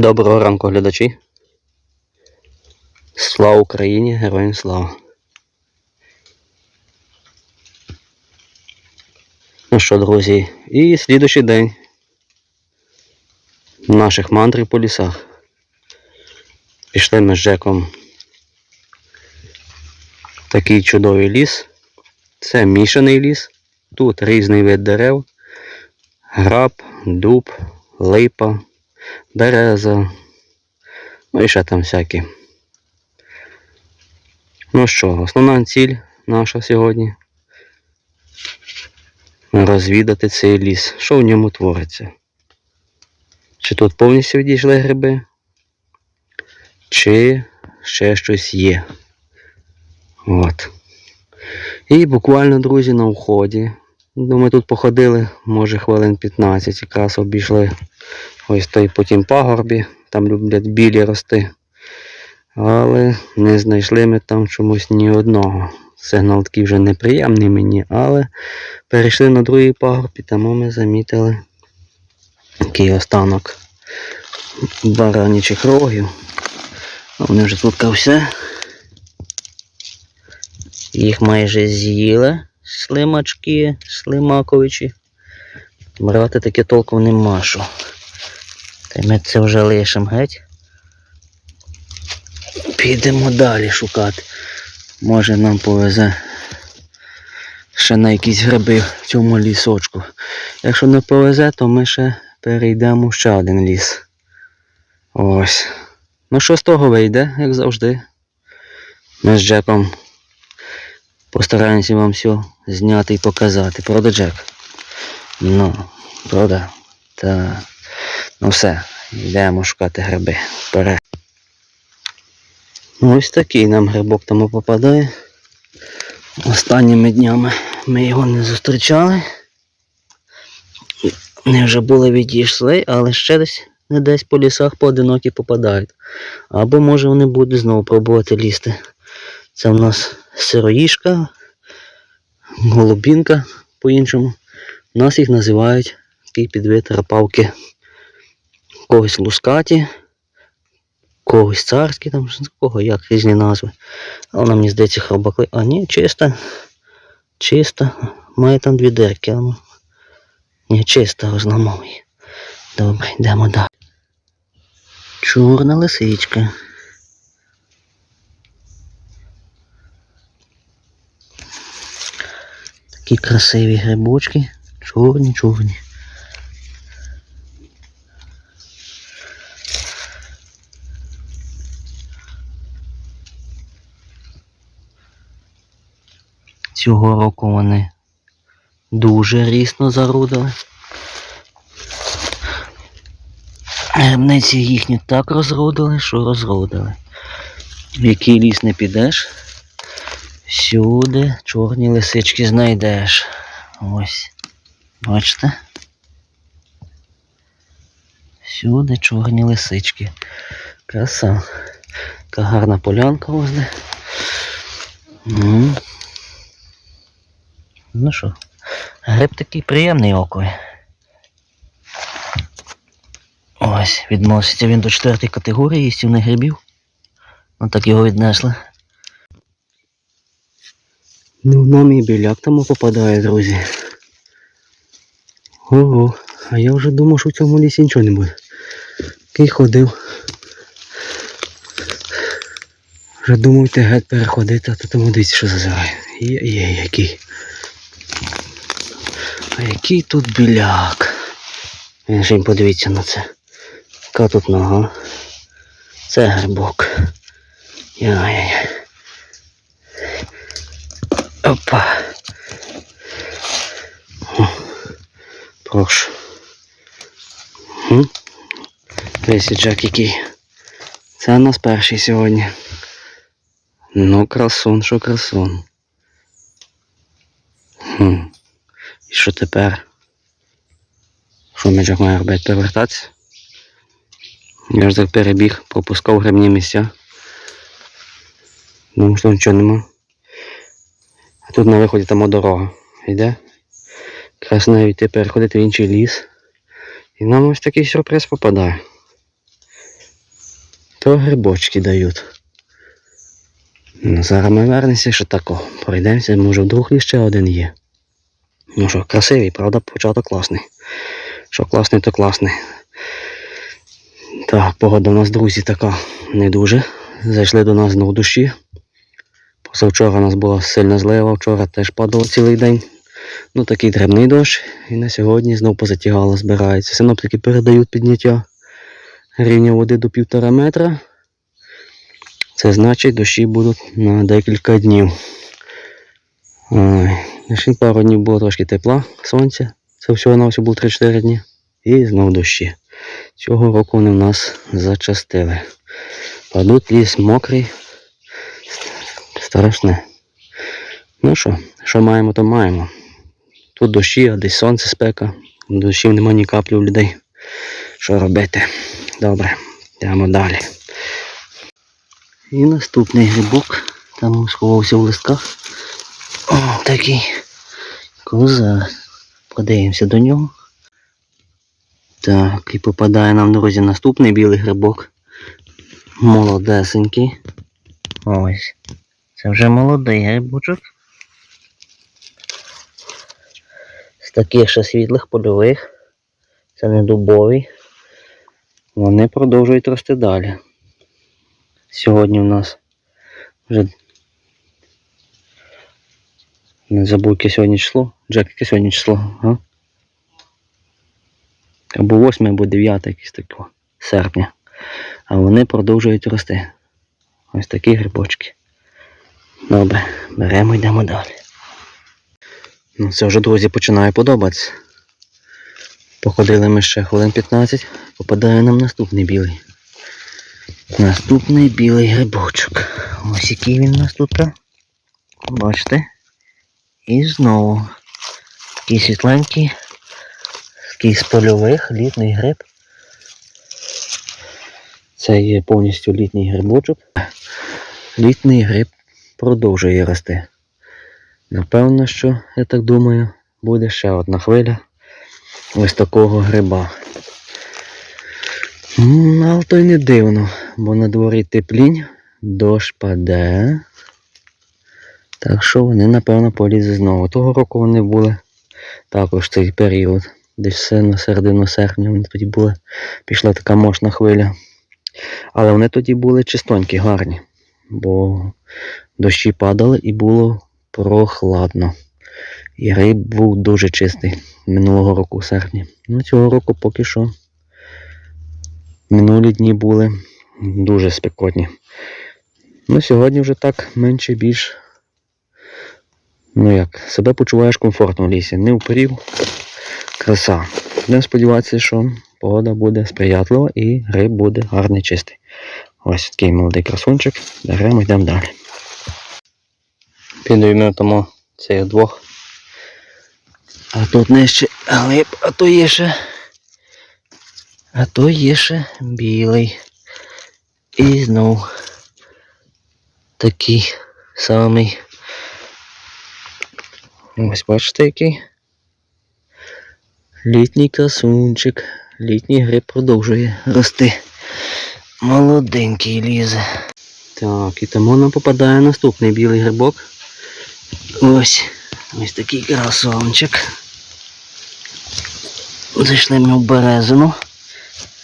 Доброго ранку, глядачі. Слава Україні, героям слава. Ну що, друзі, і слідуючий день наших мандрів по лісах. Пішли ми з Джеком такий чудовий ліс. Це мішаний ліс. Тут різний вид дерев. Граб, дуб, липа, береза. Ну і ще там всякі. Ну що, основна ціль наша сьогодні розвідати цей ліс. Що в ньому твориться? Чи тут повністю відійшли гриби? Чи ще щось є? От. І буквально, друзі, на вході. Ну, ми тут походили, може, хвилин 15, якраз обійшли ось той потім пагорбі, там люблять білі рости. Але не знайшли ми там чомусь ні одного. Сигнал такий вже неприємний мені, але перейшли на другий пагорб і тому ми замітили такий останок баранічих рогів. Вони вже тут все. Їх майже з'їли слимачки, слимаковичі. Брати таке толком нема що. Та ми це вже лишимо геть. Підемо далі шукати. Може нам повезе ще на якісь гриби в цьому лісочку. Якщо не повезе, то ми ще перейдемо ще один ліс. Ось. Ну що з того вийде, як завжди. Ми з Джеком постараємося вам все зняти і показати. Правда, Джек? Ну, правда? Та. Ну все, йдемо шукати гриби. Вперед. Ну, Ось такий нам грибок тому попадає. Останніми днями ми його не зустрічали. Вони вже були відійшли, але ще десь не десь по лісах поодинокі попадають. Або може вони будуть знову пробувати лізти. Це в нас сироїшка, голубінка по-іншому. У нас їх називають такий підвид рапавки. Когось лускаті, когось царські, там кого як різні назви. Але нам мені здається хробакли. А ні, чиста. Чиста. Має там дві дирки. а ну. Ні, чиста розламав. Добре, йдемо далі. Чорна лисичка. Такі красиві грибочки. Чорні, чорні. Цього року вони дуже рісно зарудили. Грибниці їхні так розродили, що розродили. В який ліс не підеш, всюди чорні лисички знайдеш. Ось. Бачите? Всюди чорні лисички. Краса. Така гарна полянка ось де. Ну що, гриб такий приємний окові. Ось, відноситься він до четвертої категорії їстівних грибів. Ось так його віднесли. Ну, нам і біляк там попадає, друзі. Ого, а я вже думав, що в цьому лісі нічого не буде. Такий ходив. Вже думав йти геть переходити, а то тому дивіться, що зазирає. Є, є, який. А який тут біляк. Й подивіться на це. Яка тут нога. Це грибок. Яй-яй-яй. Опа. О, Прошу. Хм? Дивіться, який. Це у нас перший сьогодні. Ну, красун, що красун. Хм. І що тепер? Що ми Джек має робити? Перевертатися? Я ж так перебіг, пропускав грибні місця. Ну, що нічого нема. А тут на виході там дорога йде. Якраз навіть йти переходити в інший ліс. І нам ось такий сюрприз попадає. То грибочки дають. Ну, зараз ми вернемося, що тако. Пройдемося, може вдруг ще один є. Ну що, красивий, правда, початок класний. Що класний, то класний. Так, погода у нас, друзі, така не дуже. Зайшли до нас знову душі. Позавчора у нас була сильна злива, вчора теж падало цілий день. Ну такий дрібний дощ. І на сьогодні знов позатягало, збирається. Синоптики передають підняття рівня води до півтора метра. Це значить дощі будуть на декілька днів. Ой, лише пару днів було трошки тепла, сонця. Це всього на всього було 3-4 дні. І знов дощі. Цього року вони в нас зачастили. Падуть ліс мокрий. Страшне. Ну що, що маємо, то маємо. Тут дощі, а десь сонце спека. Дощів нема ні каплі у людей. Що робити? Добре, йдемо далі. І наступний грибок. Там сховався в листках. О, такий коза. Подивимося до нього. Так, і попадає нам, друзі, наступний білий грибок. Молодесенький. Ось. Це вже молодий грибочок. З таких ще світлих польових. Це не дубовий. Вони продовжують рости далі. Сьогодні у нас вже не забув, яке сьогодні число. Джек, яке сьогодні число, а? Або 8, або 9 якесь таке серпня. А вони продовжують рости. Ось такі грибочки. Добре, беремо йдемо далі. Ну, це вже, друзі, починає подобатися. Походили ми ще хвилин 15, попадає нам наступний білий. Наступний білий грибочок. Ось який він у нас тут. Бачите? І знову такий світленький, такий з польових, літній гриб. Це є повністю літній грибочок. Літній гриб продовжує рости. Напевно, що, я так думаю, буде ще одна хвиля ось такого гриба. Але то й не дивно, бо на дворі теплінь, дощ паде. Так що вони, напевно, полізли знову. Того року вони були також цей період. Десь все на середину серпня вони тоді були. Пішла така мощна хвиля. Але вони тоді були чистонькі, гарні. Бо дощі падали і було прохладно. І гриб був дуже чистий минулого року у серпні. Ну, цього року поки що минулі дні були дуже спекотні. Ну, сьогодні вже так менше більш. Ну як, себе почуваєш комфортно в лісі. Не впорів. Краса. Будемо сподіватися, що погода буде сприятлива і гриб буде гарний чистий. Ось такий молодий красунчик. Беремо, йдемо далі. Підіймемо тому цих двох. А тут нижче глиб, а то є ще. А то є ще білий. І знов такий самий. Ось бачите який. Літній красунчик. Літній гриб продовжує рости. Молоденький лізе. Так, і тому нам попадає наступний білий грибок. Ось. Ось такий красавчик. Зайшли ми в березину.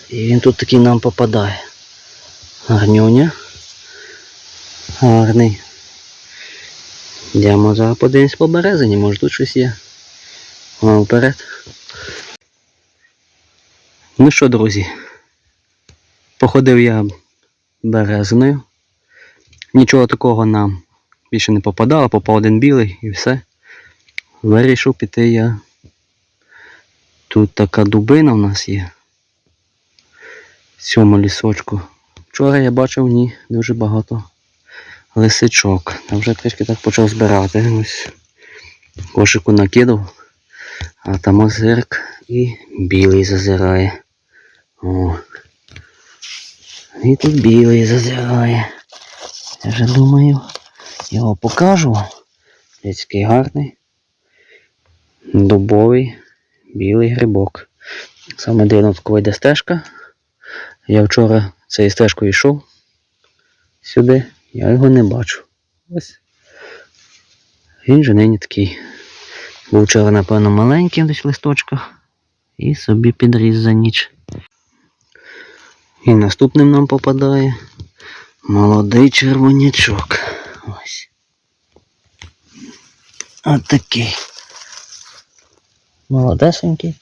І він тут такий нам попадає. Гарнюня. Гарний. Йдемо зараз подивимось по березині, може тут щось є. Вона вперед. Ну що, друзі, походив я березиною. Нічого такого нам більше не попадало, попав один білий і все. Вирішив піти я. Тут така дубина в нас є. В цьому лісочку. Вчора я бачив в ній дуже багато лисичок. Там вже трішки так почав збирати. Ось кошику накидав. А там озирк і білий зазирає. О. І тут білий зазирає. Я вже думаю, його покажу. Людський гарний. Дубовий білий грибок. Саме дивно, коли йде стежка. Я вчора цією стежкою йшов. сюди, я його не бачу. Ось. Він же нині такий. Був вчора, напевно, маленький десь в листочках. І собі підріс за ніч. І наступним нам попадає молодий червонячок. Ось. От такий. Молодесенький.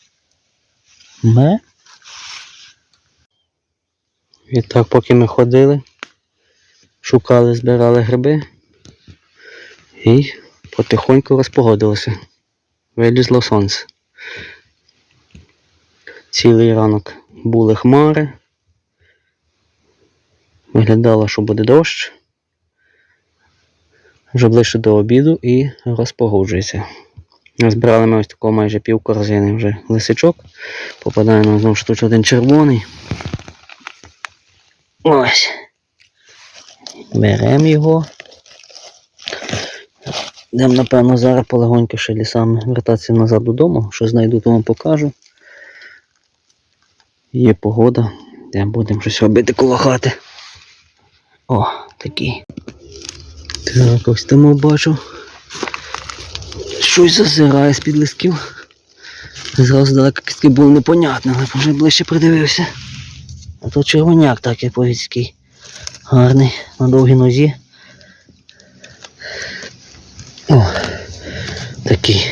Ме. І поки ми ходили, шукали, збирали гриби і потихоньку розпогодилося. Вилізло сонце. Цілий ранок були хмари. Виглядало, що буде дощ. Вже ближче до обіду і розпогоджується. Збирали ми ось такого майже пів корзини вже лисичок. Попадає нам знову ж тут один червоний. Ось. Беремо його. Йдемо, напевно, зараз полегонько ще лісами вертатися назад додому. Що знайду, то вам покажу. Є погода, де будемо щось робити коло хати. О, такий. Так, ось тому бачу. Щось зазирає з-під листків. Зразу далеко кістки було непонятно, але вже ближче придивився. А то червоняк такий повіцький. Гарний, на довгій нозі. О, такий.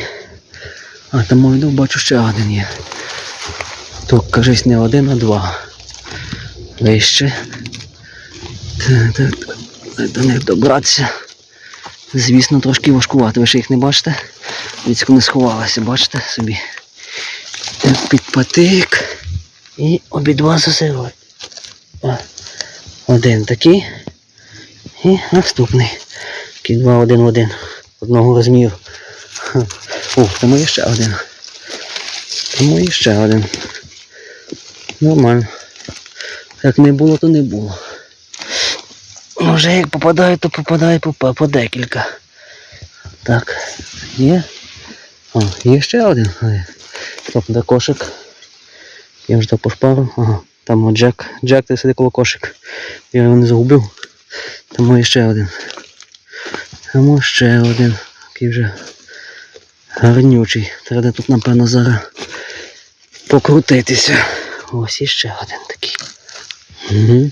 А там мой бачу ще один є. Тут, кажись, не один, а два. Вище. Так, так, так, до них добратися. Звісно, трошки важкувати. Ви ще їх не бачите? Віцько не сховалася, бачите собі. Так, під. І обидва засирують. Один такий. І наступний. Такий два один в один. Одного розміру. О, тому є ще один. Тому є ще один. Нормально. Як не було, то не було. Вже як попадає, то попадає по, по, декілька. Так, є. О, є ще один. Стоп, де кошик. Я вже так по. Ага, там от Джек. Джек ти сиди коло кошик. Я його не загубив. Тому ще один. Тому ще один. Такий вже гарнючий. Треба тут, напевно, зараз покрутитися. Ось іще один такий. Угу.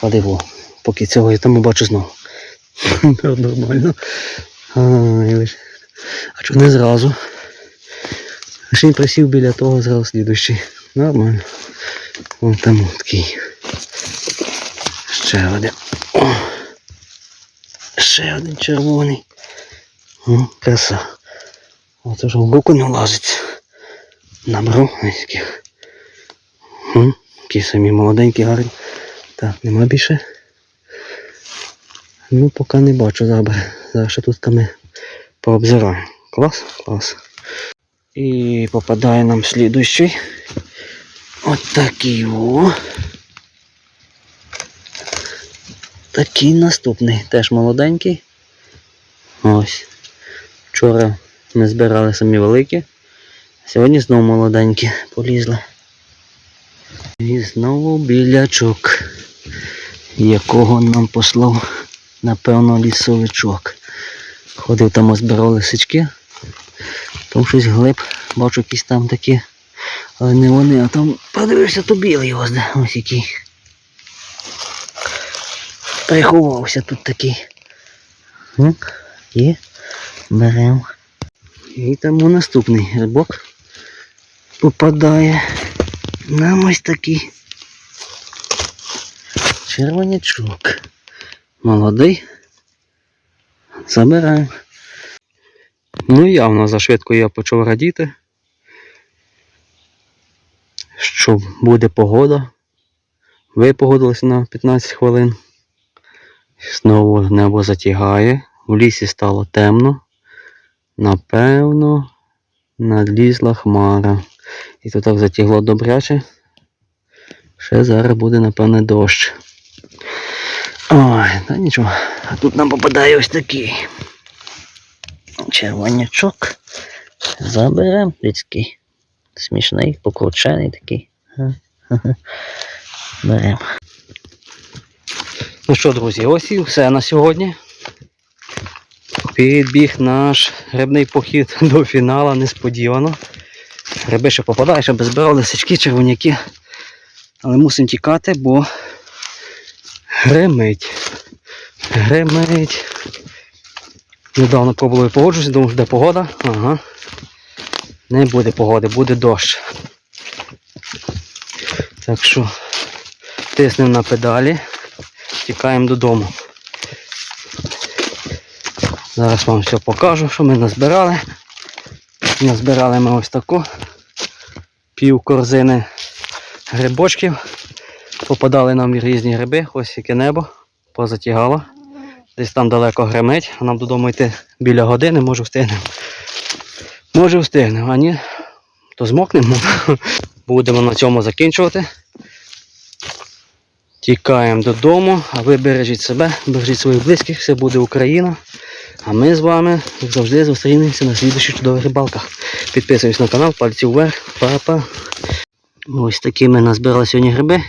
Ходи во. Поки цього я там бачу знову. Нормально. А чого не зразу? Ще й присів біля того зразу слідущий. Нормально. Вон там такий. Ще один. О. Ще один червоний. О, краса. Оце вже в руку не влазить. Набрав таких. Такі самі молоденькі, гарні. Так, нема більше. Ну, поки не бачу добре. Зараз ще тут ми пообзираємо. Клас? Клас. І попадає нам слідуючий. От такий о. Такий наступний. Теж молоденький. Ось. Вчора ми збирали самі великі. Сьогодні знову молоденькі полізли. І знову білячок, якого нам послав, напевно, лісовичок. Ходив там, озбирав лисички. Там щось глиб, бачу якісь там такі. Але не вони, а там подивився, то білий ось ось який. Приховався тут такий. Ну, і беремо. І там наступний грибок попадає. Нам ось такий червонячок. Молодий. Забираємо. Ну явно зашвидко я почав радіти. Що буде погода. Ви погодилися на 15 хвилин. Знову небо затягає. В лісі стало темно. Напевно, надлізла хмара. І то так затягло добряче. Ще зараз буде, напевне, дощ. Ой, та нічого. А тут нам попадає ось такий. Червонячок. Заберемо людський. Смішний, покручений такий. Беремо. Ну що, друзі, ось і все на сьогодні. Підбіг наш грибний похід до фіналу несподівано. Гриби ще попадають, щоб збирав лисички, червоняки. Але мусимо тікати, бо гримить. Гримить. Недавно пробував погоджуся, думав, що де погода. Ага. Не буде погоди, буде дощ. Так що тиснемо на педалі, тікаємо додому. Зараз вам все покажу, що ми назбирали. Назбирали ми ось таку пів корзини грибочків. Попадали нам різні гриби, ось яке небо, позатягало. Десь там далеко гримить, нам додому йти біля години, може встигнемо. Може встигнемо, а ні, то змокнемо. Будемо на цьому закінчувати. Тікаємо додому, а ви бережіть себе, бережіть своїх близьких, все буде Україна. А ми з вами як завжди зустрінемося на слідуючих чудових рибалках. Підписуйтесь на канал, пальці вверх, па-па. Ось такі ми назбирали сьогодні гриби.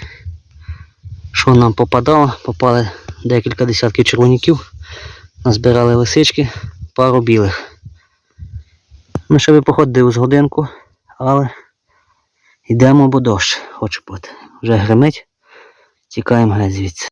Що нам попадало? Попали декілька десятків червоняків. Назбирали лисички, пару білих. Ми ще би походив з годинку, але йдемо, бо дощ хоче бути. Вже гримить. Тікаємо геть звідси.